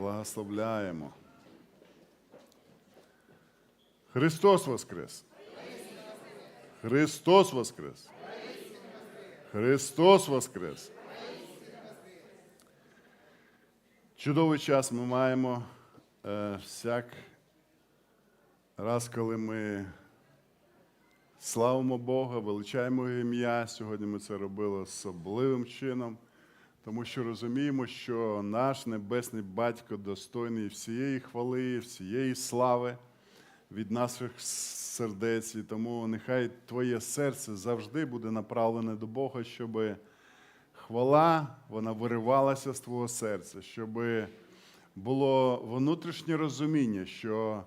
Благословляємо. Христос Воскрес! Христос Воскрес! Христос Воскрес! Чудовий час ми маємо е, всяк раз, коли ми славимо Бога, величаємо ім'я. Сьогодні ми це робили особливим чином, тому що розуміємо, що наш Небесний Батько достойний всієї хвали, всієї слави від наших сердець. І тому нехай Твоє серце завжди буде направлене до Бога, щоби хвала вона виривалася з твого серця, щоб було внутрішнє розуміння, що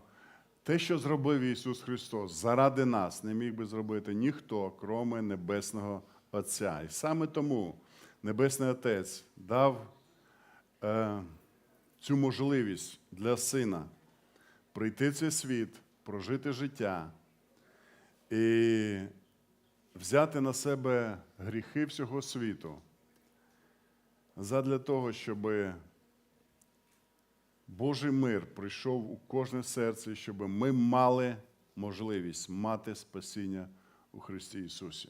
те, що зробив Ісус Христос заради нас, не міг би зробити ніхто, кроме Небесного Отця. І саме тому Небесний Отець дав е, цю можливість для сина прийти в цей світ, прожити життя і взяти на себе гріхи всього світу задля того, щоб Божий мир прийшов у кожне серце, щоб ми мали можливість мати спасіння у Христі Ісусі.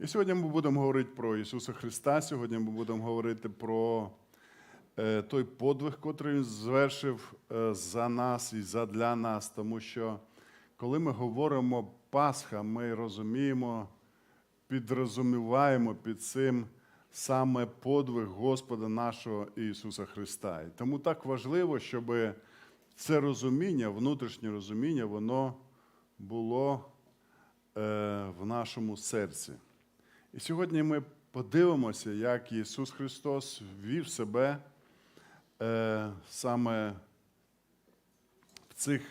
І сьогодні ми будемо говорити про Ісуса Христа. Сьогодні ми будемо говорити про е, той подвиг, котрий Він звершив е, за нас і задля нас. Тому що коли ми говоримо Пасха, ми розуміємо, підрозуміваємо під цим саме подвиг Господа нашого Ісуса Христа. І тому так важливо, щоб це розуміння, внутрішнє розуміння, воно було е, в нашому серці. І сьогодні ми подивимося, як Ісус Христос вів себе е, саме в цих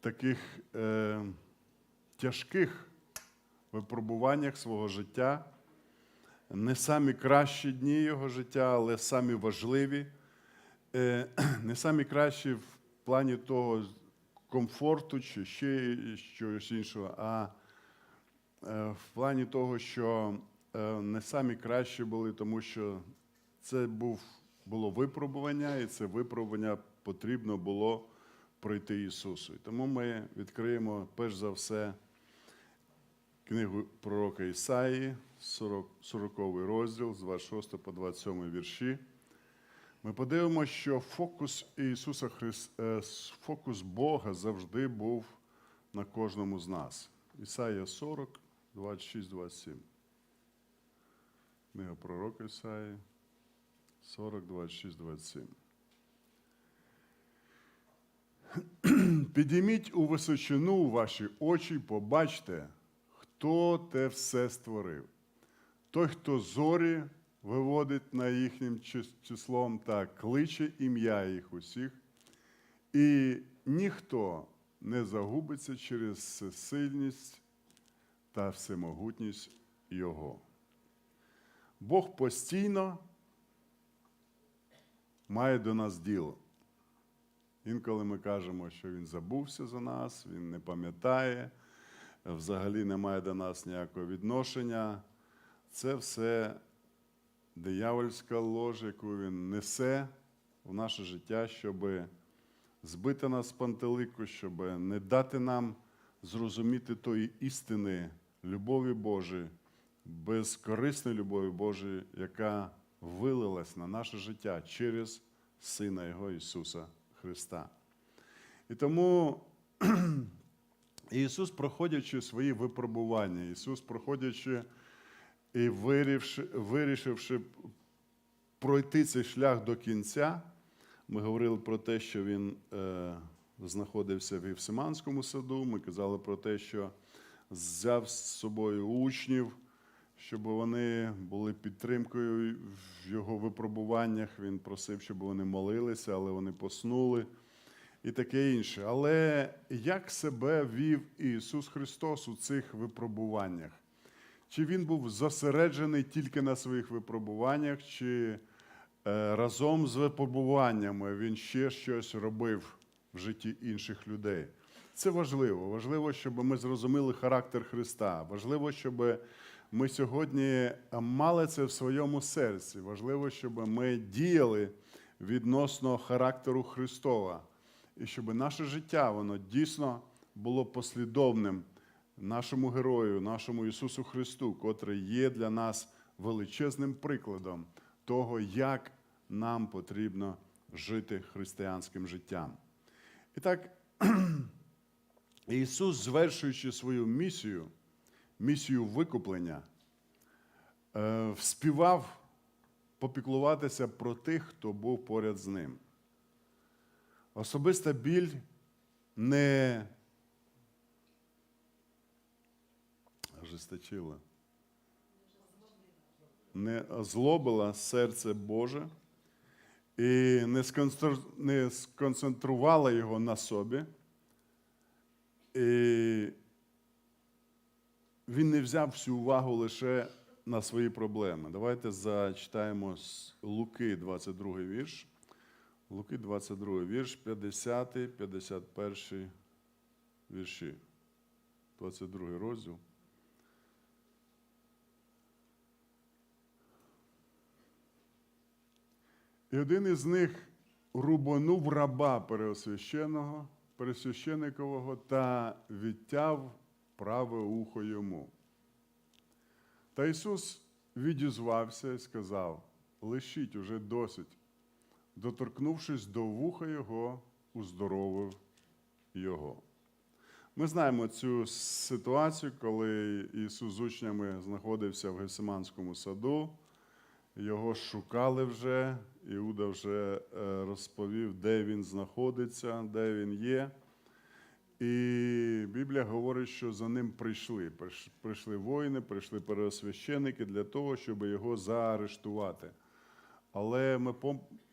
таких е, тяжких випробуваннях свого життя. Не самі кращі дні його життя, але самі важливі, Е, не самі кращі в плані того комфорту чи ще щось іншого, а в плані того, що е, не самі кращі були, тому що це був, було випробування, і це випробування потрібно було пройти Ісусу. І тому ми відкриємо перш за все книгу пророка Ісаї, 40, 40 розділ з 26 по 27 вірші. Ми подивимося, що фокус Ісуса Христа, фокус Бога завжди був на кожному з нас. Ісаїя 40, 26, 27. Книга пророка Ісаї 40, 26, 27. Підійміть у височину ваші очі, побачте, хто те все створив. Той, хто зорі виводить на їхнім числом та кличе ім'я їх усіх, і ніхто не загубиться через всесильність та всемогутність Його. Бог постійно має до нас діло. Інколи ми кажемо, що Він забувся за нас, Він не пам'ятає, взагалі не має до нас ніякого відношення. Це все диявольська ложа, яку він несе в наше життя, щоб збити нас з пантелику, щоб не дати нам зрозуміти тої істини любові Божої, безкорисної любові Божої, яка вилилась на наше життя через Сина Його Ісуса Христа. І тому Ісус, проходячи свої випробування, Ісус, проходячи і вирішивши, пройти цей шлях до кінця, ми говорили про те, що він е, знаходився в Євсиманському саду. Ми казали про те, що взяв з собою учнів, щоб вони були підтримкою в його випробуваннях. Він просив, щоб вони молилися, але вони поснули і таке інше. Але як себе вів Ісус Христос у цих випробуваннях? Чи він був зосереджений тільки на своїх випробуваннях, чи е, разом з випробуваннями він ще щось робив в житті інших людей? Це важливо. Важливо, щоб ми зрозуміли характер Христа. Важливо, щоб ми сьогодні мали це в своєму серці. Важливо, щоб ми діяли відносно характеру Христова, і щоб наше життя воно дійсно було послідовним нашому герою, нашому Ісусу Христу, котрий є для нас величезним прикладом того, як нам потрібно жити християнським життям. І так, Ісус, звершуючи свою місію, місію викуплення, е, вспівав попіклуватися про тих, хто був поряд з ним. Особиста біль не ожесточила, не озлобила серце Боже і не сконцентрувала його на собі. Він не взяв всю увагу лише на свої проблеми. Давайте зачитаємо з Луки, 22 вірш. Луки, 22 вірш, 50, 51 вірші. 22 розділ. І один із них рубанув раба переосвященого, пересвященикового та відтяв праве ухо йому. Та Ісус відізвався і сказав: лишіть уже досить. Доторкнувшись до вуха його, уздоровив його. Ми знаємо цю ситуацію, коли Ісус з учнями знаходився в Гесиманському саду. Його шукали вже, Іуда вже е, розповів, де він знаходиться, де він є. І Біблія говорить, що за ним прийшли. Прийшли воїни, прийшли переосвященники для того, щоб його заарештувати. Але ми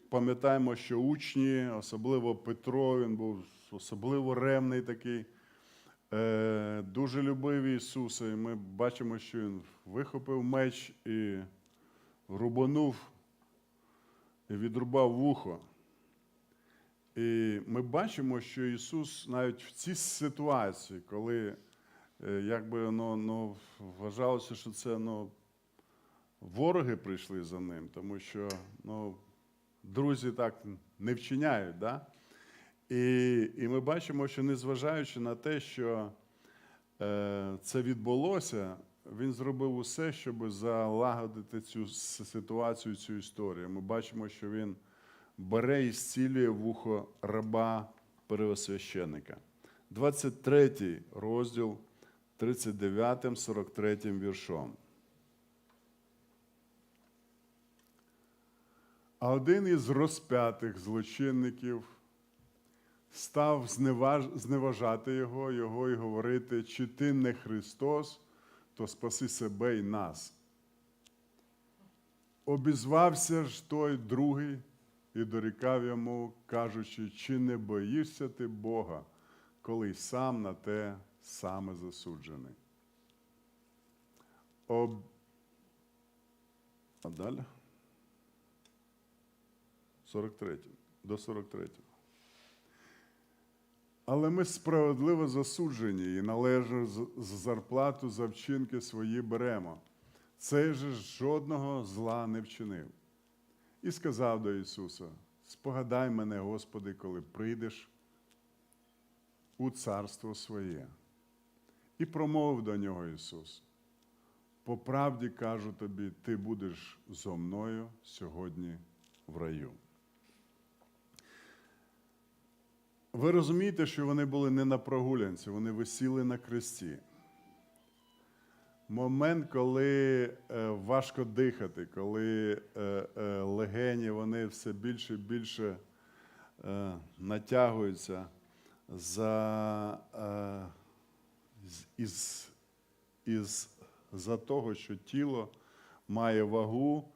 пам'ятаємо, що учні, особливо Петро, він був особливо ревний такий, е, дуже любив Ісуса. І ми бачимо, що він вихопив меч і рубанув і відрубав вухо. І ми бачимо, що Ісус навіть в цій ситуації, коли е, якби ну, ну, вважалося, що це ну, вороги прийшли за ним, тому що ну, друзі так не вчиняють. Да? І, і ми бачимо, що незважаючи на те, що е, це відбулося, він зробив усе, щоб залагодити цю ситуацію, цю історію. Ми бачимо, що він бере і зцілює вухо раба первосвященника. 23 розділ 39-43 віршом. А один із розп'ятих злочинників став зневаж- зневажати його, його і говорити, чи ти не Христос, то спаси себе і нас. Обізвався ж той другий і дорікав йому, кажучи, чи не боїшся ти Бога, коли сам на те саме засуджений. Об... А далі? 43. До 43. Але ми справедливо засуджені і з- зарплату за вчинки свої беремо. Цей же жодного зла не вчинив. І сказав до Ісуса: Спогадай мене, Господи, коли прийдеш у царство своє. І промовив до нього Ісус: По правді кажу тобі, ти будеш зо мною сьогодні в раю. Ви розумієте, що вони були не на прогулянці, вони висіли на кресті. Момент, коли е, важко дихати, коли е, е, легені вони все більше і більше натягуються за, із, із, за того, що тіло має вагу,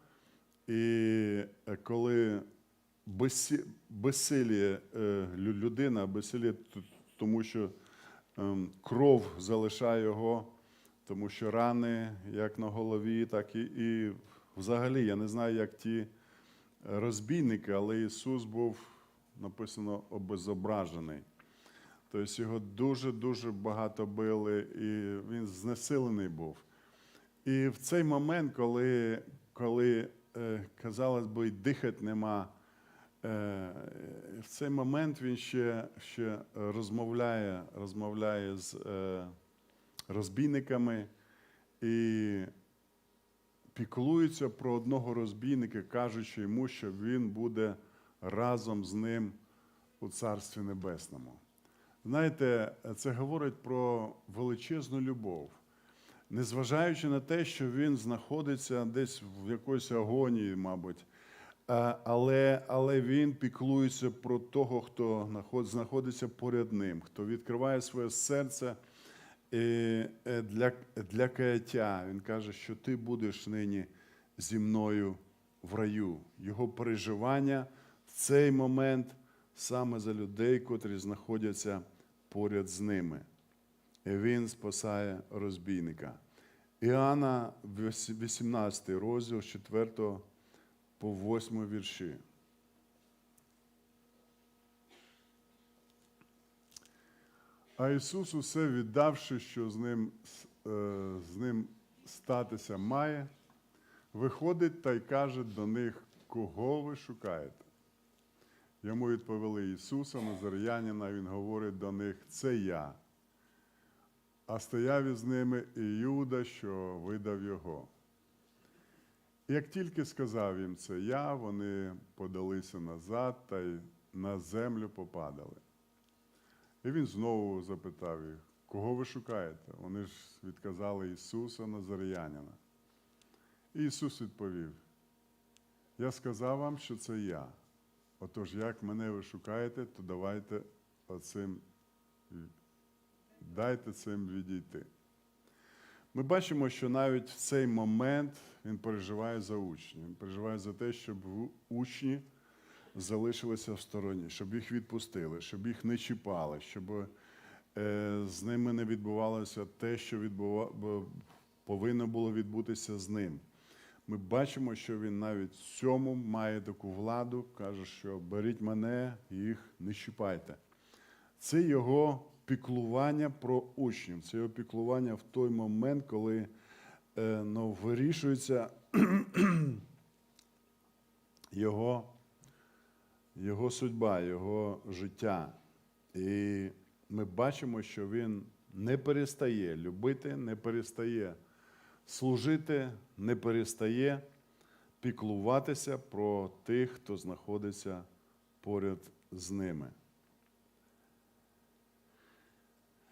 і коли безсиліє е, людина, безсиліє, тому що ем, кров залишає його, тому що рани як на голові, так і, і взагалі, я не знаю, як ті розбійники, але Ісус був написано обезображений. Тобто його дуже-дуже багато били, і він знесилений був. І в цей момент, коли, коли е, казалось би, дихати нема, в цей момент він ще, ще розмовляє, розмовляє з е, розбійниками і піклується про одного розбійника, кажучи йому, що він буде разом з ним у Царстві Небесному. Знаєте, це говорить про величезну любов. Незважаючи на те, що він знаходиться десь в якоїсь агонії, мабуть, але, але він піклується про того, хто знаходиться поряд ним, хто відкриває своє серце е, е, для, для каяття. Він каже, що ти будеш нині зі мною в раю. Його переживання в цей момент саме за людей, котрі знаходяться поряд з ними. І він спасає розбійника. Іоанна, 18 розділ 4 по 8 вірші. А Ісус, усе віддавши, що з ним, е, з ним статися має, виходить та й каже до них, кого ви шукаєте? Йому відповіли Ісуса, Назарянина, Він говорить до них, це я. А стояв із ними і Юда, що видав його. Як тільки сказав їм це я, вони подалися назад та й на землю попадали. І він знову запитав їх, кого ви шукаєте? Вони ж відказали Ісуса Назарянина. І Ісус відповів: Я сказав вам, що це я. Отож, як мене ви шукаєте, то давайте оцим, дайте цим відійти. Ми бачимо, що навіть в цей момент він переживає за учнів. Він переживає за те, щоб учні залишилися в стороні, щоб їх відпустили, щоб їх не чіпали, щоб е, з ними не відбувалося те, що відбува... повинно було відбутися з ним. Ми бачимо, що він навіть в цьому має таку владу, каже, що беріть мене, їх не чіпайте. Це його піклування про учнів, це його піклування в той момент, коли е, ну, вирішується його, його судьба, його життя. І ми бачимо, що він не перестає любити, не перестає служити, не перестає піклуватися про тих, хто знаходиться поряд з ними.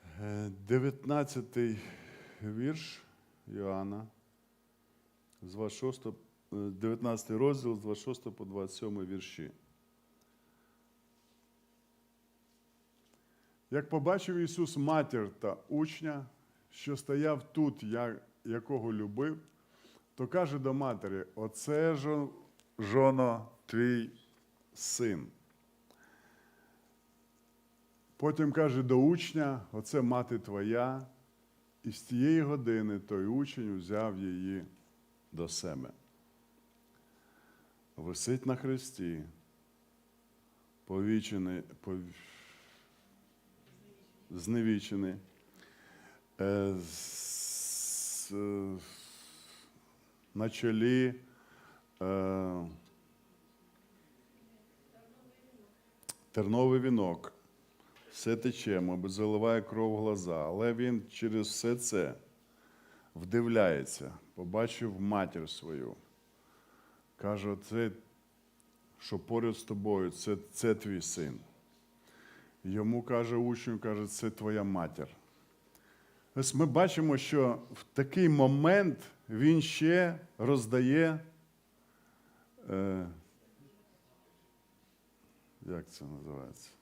Е, 19 вірш Йоанна, з 26, е, 19 розділ з 26 по 27 вірші. Як побачив Ісус матір та учня, що стояв тут, якого любив, то каже до матері: Оце жо- жоно твій син. Потім каже до учня: Оце мати твоя, і з тієї години той учень взяв її до себе. Висить на хресті, повічений, пов... зневічений, е, з, е, на чолі е, терновий вінок. Все тече, мабуть, заливає кров в глаза. Але він через все це вдивляється, побачив матір свою. Каже, це, що поряд з тобою, це, це твій син. Йому каже учню, каже, це твоя матір. Ось ми бачимо, що в такий момент він ще роздає. Е, як це називається?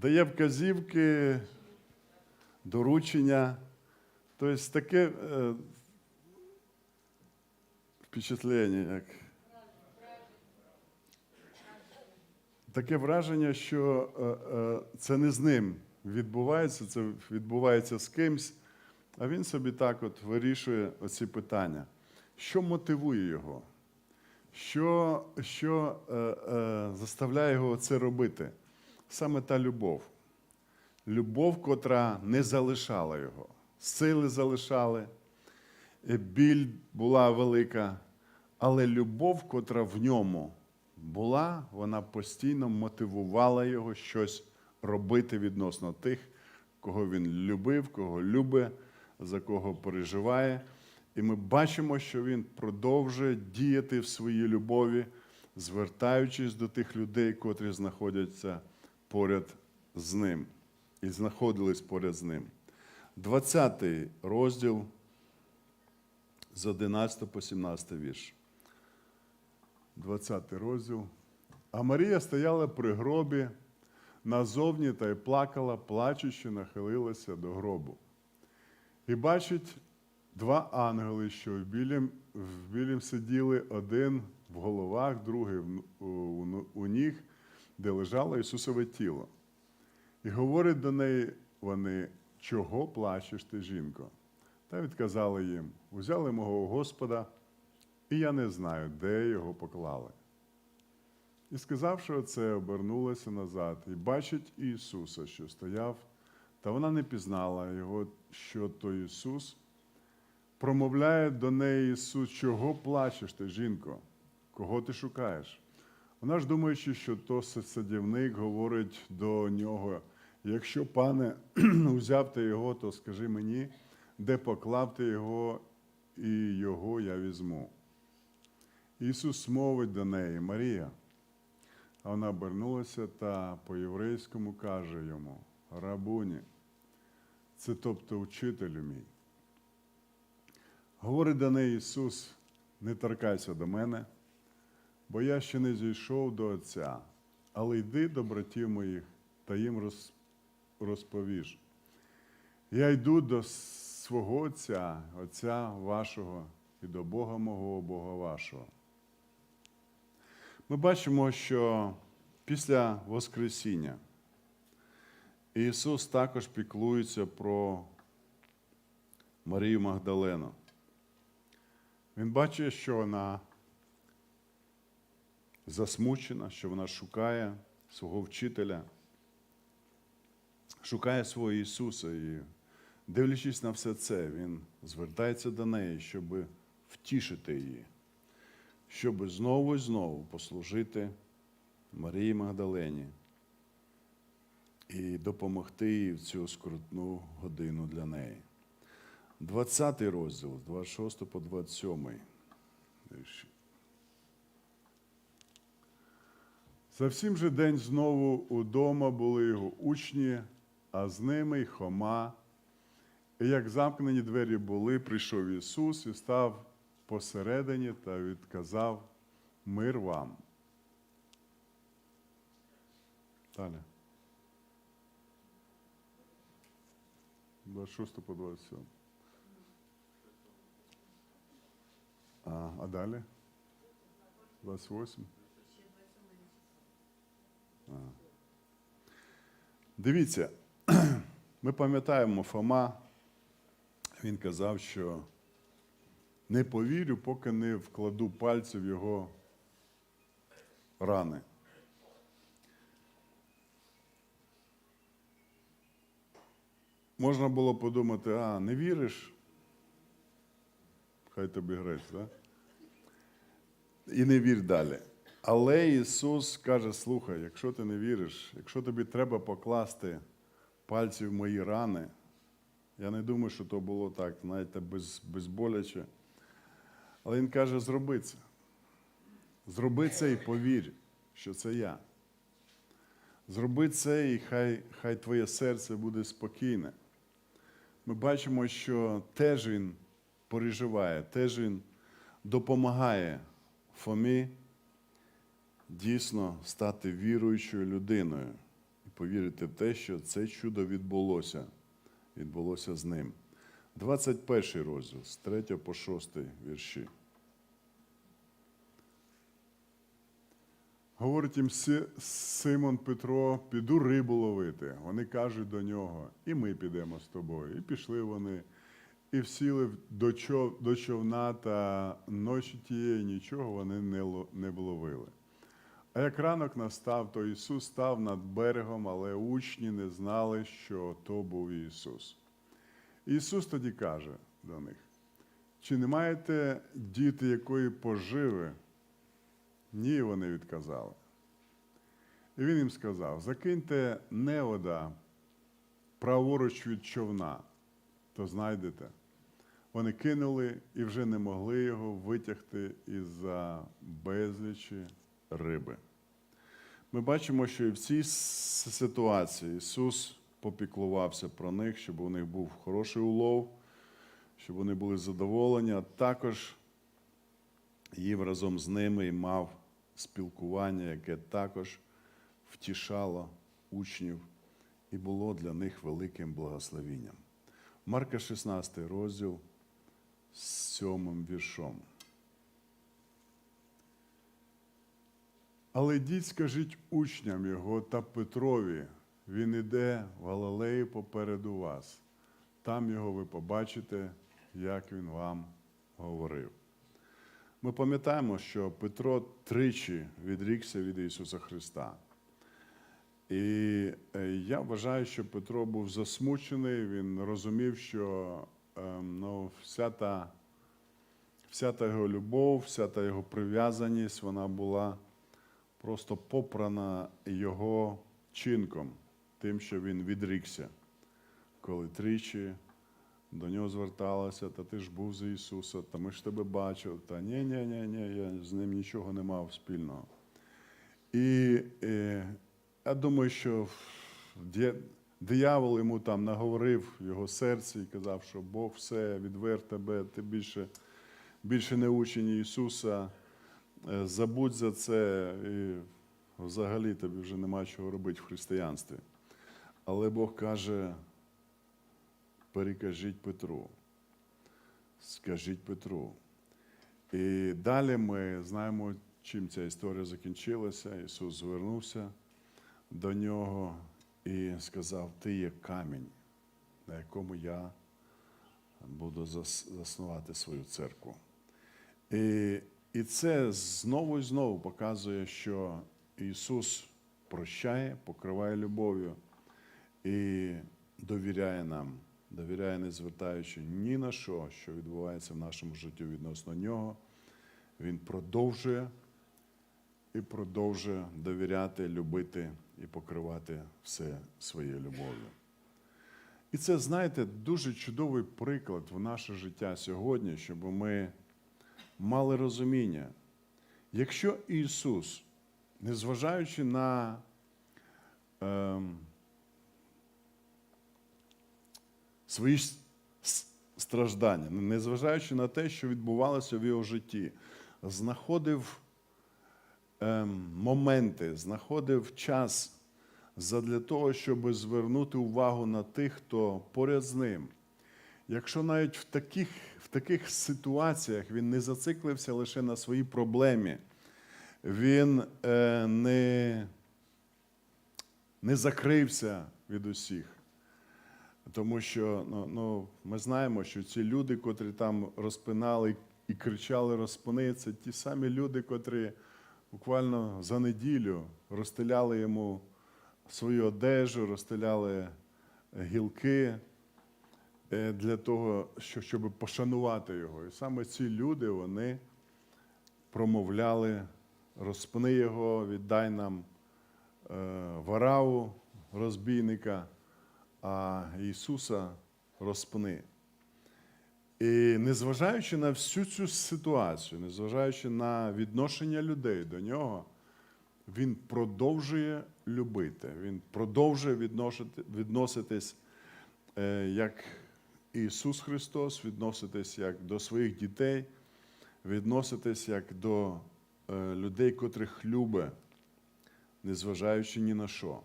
Дає вказівки, доручення. Тобто таке е, впечатлення, як. Таке враження, що е, е, це не з ним відбувається, це відбувається з кимсь, а він собі так от вирішує оці питання. Що мотивує його? Що, що е, е, заставляє його це робити? Саме та любов. Любов, котра не залишала його. сили залишали, біль була велика, але любов, котра в ньому була, вона постійно мотивувала його щось робити відносно тих, кого він любив, кого любить, за кого переживає. І ми бачимо, що він продовжує діяти в своїй любові, звертаючись до тих людей, котрі знаходяться поряд з ним і знаходились поряд з ним. 20 розділ з 11 по 17 вірш. 20 розділ. А Марія стояла при гробі назовні та й плакала, плачучи, нахилилася до гробу. І бачить два ангели, що в білім, в білім сиділи один в головах, другий у ніг, де лежало Ісусове тіло. І говорять до неї вони, чого плачеш ти, жінко? Та відказали їм: узяли мого Господа, і я не знаю, де його поклали. І сказавши оце, обернулася назад і бачить Ісуса, що стояв, та вона не пізнала його, що то Ісус. Промовляє до неї Ісус, чого плачеш ти, жінко? Кого ти шукаєш? Вона ж думаючи, що то садівник говорить до нього, якщо, пане, узяв ти його, то скажи мені, де поклав ти його, і його я візьму. Ісус мовить до неї, Марія. А вона обернулася та по-єврейському каже йому: Рабуні, це тобто учителю мій. Говорить до неї Ісус, не торкайся до мене, бо я ще не зійшов до Отця, але йди до братів моїх та їм роз- розповіш. Я йду до свого Отця, Отця вашого, і до Бога мого, Бога вашого. Ми бачимо, що після Воскресіння Ісус також піклується про Марію Магдалену. Він бачить, що вона засмучена, що вона шукає свого вчителя, шукає свого Ісуса. І, дивлячись на все це, Він звертається до неї, щоб втішити її щоб знову і знову послужити Марії Магдалені і допомогти їй в цю скрутну годину для неї. 20 розділ, з 26 по 27. вірші. За всім же день знову удома були його учні, а з ними й Хома. І як замкнені двері були, прийшов Ісус і став посередині та відказав мир вам. Далі. 26 по 27. А, а далі? 28. Дивіться, ми пам'ятаємо Фома, він казав, що не повірю, поки не вкладу пальці в його рани. Можна було подумати, а, не віриш? Хай тобі грець, так? І не вір далі. Але Ісус каже: слухай, якщо ти не віриш, якщо тобі треба покласти пальці в мої рани, я не думаю, що то було так, знаєте, без, безболяче. Але він каже: зроби це. Зроби це і повір, що це я. Зроби це, і хай, хай твоє серце буде спокійне. Ми бачимо, що теж він переживає, теж він допомагає Фомі дійсно стати віруючою людиною і повірити в те, що це чудо відбулося, відбулося з ним. 21 розділ з 3 по 6 вірші. Говорить їм Симон Петро, піду рибу ловити. Вони кажуть до нього, і ми підемо з тобою. І пішли вони, і всіли до, човна, та ночі тієї нічого вони не, ло- не вловили. А як ранок настав, то Ісус став над берегом, але учні не знали, що то був Ісус. Ісус тоді каже до них: чи не маєте діти якої поживи? Ні, вони відказали. І він їм сказав: закиньте невода праворуч від човна, то знайдете. Вони кинули і вже не могли його витягти із-за безлічі риби. Ми бачимо, що і в цій ситуації Ісус попіклувався про них, щоб у них був хороший улов, щоб вони були задоволені, а також їв разом з ними і мав спілкування, яке також втішало учнів і було для них великим благословінням. Марка 16 розділ з сьомим віршом. Але йдіть, скажіть учням його та Петрові, він іде в Галилею попереду вас. Там його ви побачите, як він вам говорив. Ми пам'ятаємо, що Петро тричі відрікся від Ісуса Христа. І е, я вважаю, що Петро був засмучений, він розумів, що ем, ну, вся, та, вся та його любов, вся та його прив'язаність, вона була просто попрана його чинком, тим, що він відрікся, коли тричі до нього зверталася, та ти ж був за Ісуса, та ми ж тебе бачили, та ні, ні, ні, ні, я з ним нічого не мав спільного. І е, я думаю, що диявол йому там наговорив його серці і казав, що Бог все відвер тебе, ти більше, більше не учень Ісуса, забудь за це, і взагалі тобі вже нема чого робити в християнстві. Але Бог каже, перекажіть Петру. Скажіть Петру. І далі ми знаємо, чим ця історія закінчилася. Ісус звернувся до нього і сказав: Ти є камінь, на якому я буду заснувати свою церкву. І, і це знову і знову показує, що Ісус прощає, покриває любов'ю і довіряє нам, довіряє, не звертаючи ні на що, що відбувається в нашому житті відносно нього. Він продовжує і продовжує довіряти, любити і покривати все своєю любов'ю. І це, знаєте, дуже чудовий приклад в наше життя сьогодні, щоб ми мали розуміння. Якщо Ісус, незважаючи на ем, свої страждання, незважаючи на те, що відбувалося в його житті, знаходив ем, моменти, знаходив час задля того, щоб звернути увагу на тих, хто поряд з ним. Якщо навіть в таких, в таких ситуаціях він не зациклився лише на своїй проблемі, він е, не, не закрився від усіх. Тому що ну, ну, ми знаємо, що ці люди, котрі там розпинали і кричали розпини, це ті самі люди, котрі буквально за неділю розстеляли йому свою одежу, розстеляли гілки для того, щоб пошанувати його. І саме ці люди вони промовляли, розпни його, віддай нам е, вараву розбійника, а Ісуса розпни. І незважаючи на всю цю ситуацію, незважаючи на відношення людей до нього, він продовжує любити, він продовжує відносити, відноситись е, як Ісус Христос, відноситись як до своїх дітей, відноситись як до е, людей, котрих любить, незважаючи ні на що.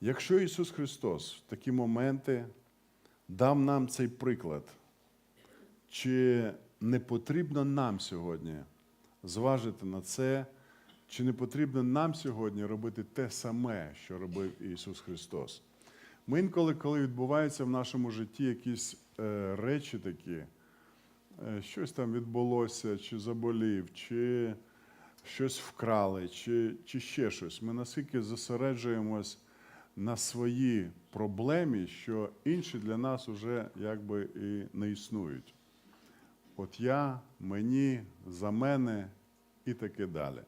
Якщо Ісус Христос в такі моменти дав нам цей приклад, чи не потрібно нам сьогодні зважити на це, чи не потрібно нам сьогодні робити те саме, що робив Ісус Христос? Ми інколи, коли відбуваються в нашому житті якісь е, речі такі, е, щось там відбулося, чи заболів, чи щось вкрали, чи, чи ще щось, ми наскільки зосереджуємось на свої проблеми, що інші для нас вже якби і не існують. От я, мені, за мене і таке далі.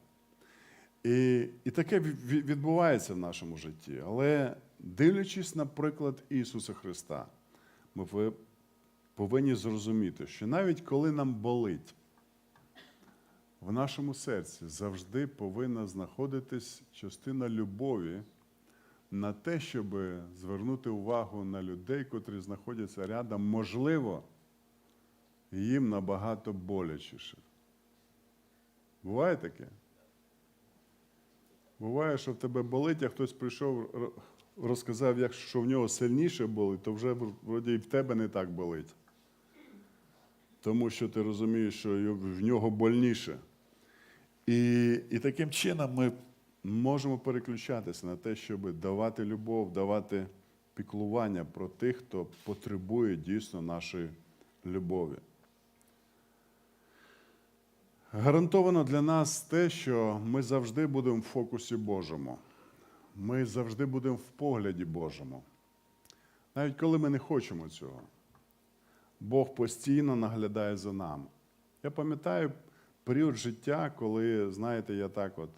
І, і таке ві- ві- відбувається в нашому житті. Але дивлячись на приклад Ісуса Христа, ми повинні зрозуміти, що навіть коли нам болить, в нашому серці завжди повинна знаходитись частина любові на те, щоб звернути увагу на людей, котрі знаходяться рядом, можливо, їм набагато болячіше. Буває таке? Буває, що в тебе болить, а хтось прийшов, розказав, як, що в нього сильніше болить, то вже вроді і в тебе не так болить. Тому що ти розумієш, що в нього больніше. І, і таким чином ми можемо переключатися на те, щоб давати любов, давати піклування про тих, хто потребує дійсно нашої любові. Гарантовано для нас те, що ми завжди будемо в фокусі Божому. Ми завжди будемо в погляді Божому. Навіть коли ми не хочемо цього. Бог постійно наглядає за нами. Я пам'ятаю період життя, коли, знаєте, я так от,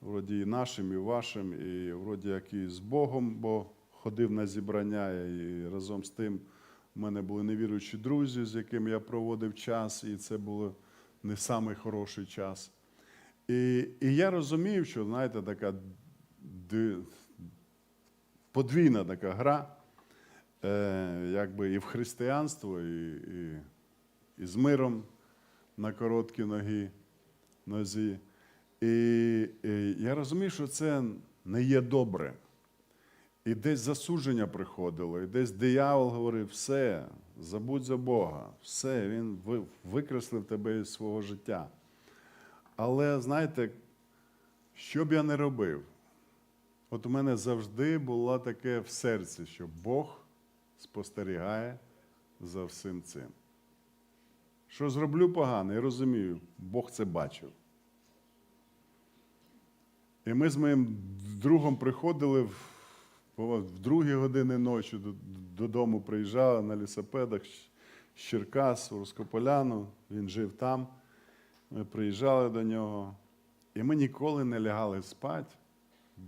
вроді і нашим, і вашим, і вроді як і з Богом, бо ходив на зібрання, і разом з тим в мене були невіруючі друзі, з якими я проводив час, і це був не самий хороший час. І, і я розумів, що, знаєте, така подвійна така гра, е, якби і в християнство, і, і, і з миром на короткі ноги, нозі. І, і я розумів, що це не є добре. І десь засудження приходило, і десь диявол говорив: все, забудь за Бога, все, він викреслив тебе із свого життя. Але знаєте, що б я не робив, от у мене завжди було таке в серці, що Бог спостерігає за всім цим. Що зроблю погано, я розумію, Бог це бачив. І ми з моїм другом приходили в, в другі години ночі додому, приїжджали на лісопедах з Черкас, в Роскополяну, він жив там. Ми приїжджали до нього. І ми ніколи не лягали спати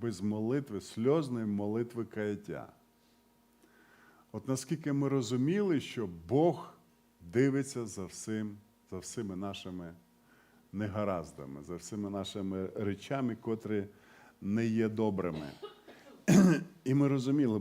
без молитви, сльозної молитви каяття. От наскільки ми розуміли, що Бог дивиться за всім, за всіми нашими негараздами, за всіми нашими речами, котрі не є добрими. І ми розуміли,